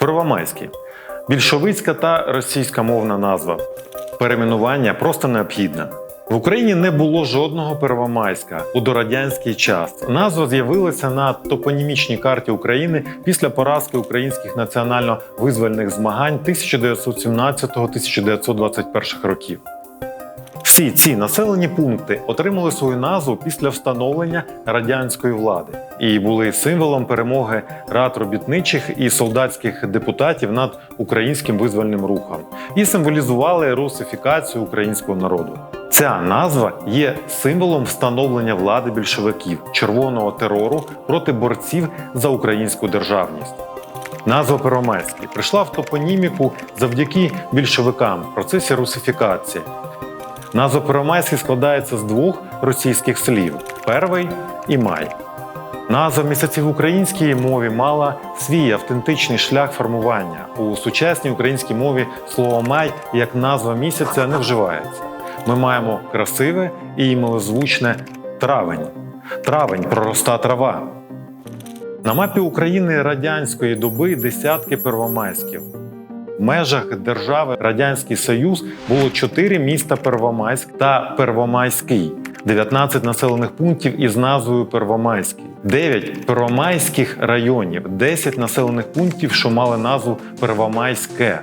Первомайський більшовицька та російськомовна назва. Перейменування просто необхідне. В Україні не було жодного Первомайська у дорадянський час. Назва з'явилася на топонімічній карті України після поразки українських національно-визвольних змагань 1917-1921 років. Всі ці населені пункти отримали свою назву після встановлення радянської влади і були символом перемоги рад робітничих і солдатських депутатів над українським визвольним рухом і символізували русифікацію українського народу. Ця назва є символом встановлення влади більшовиків червоного терору проти борців за українську державність. Назва Первомайський прийшла в топоніміку завдяки більшовикам в процесі русифікації. Назва Первомайський складається з двох російських слів перший і май. Назва місяців в українській мові мала свій автентичний шлях формування. У сучасній українській мові слово май як назва місяця не вживається. Ми маємо красиве і милозвучне травень. Травень пророста трава. На мапі України радянської доби десятки первомайськів. Межах держави Радянський Союз було 4 міста Первомайськ та Первомайський, 19 населених пунктів із назвою Первомайський, 9 первомайських районів, 10 населених пунктів, що мали назву Первомайське.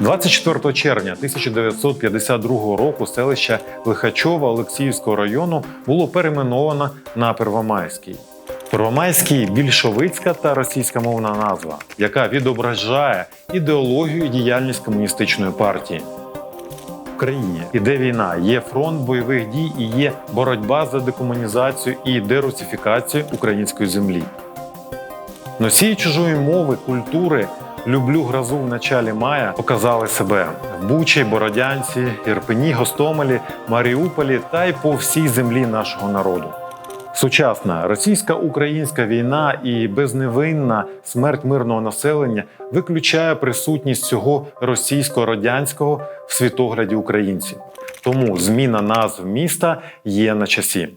24 червня 1952 року селище Лихачова Олексіївського району було перейменовано на Первомайський. Первомайський більшовицька та російськомовна назва, яка відображає ідеологію і діяльність комуністичної партії. В Україні іде війна, є фронт бойових дій і є боротьба за декомунізацію і дерусифікацію української землі. Носії чужої мови, культури, люблю грозу в началі мая показали себе в Бучі, Бородянці, Ірпені, Гостомелі, Маріуполі та й по всій землі нашого народу. Сучасна російсько-українська війна і безневинна смерть мирного населення виключає присутність цього російсько-радянського в світогляді українців. Тому зміна назв міста є на часі.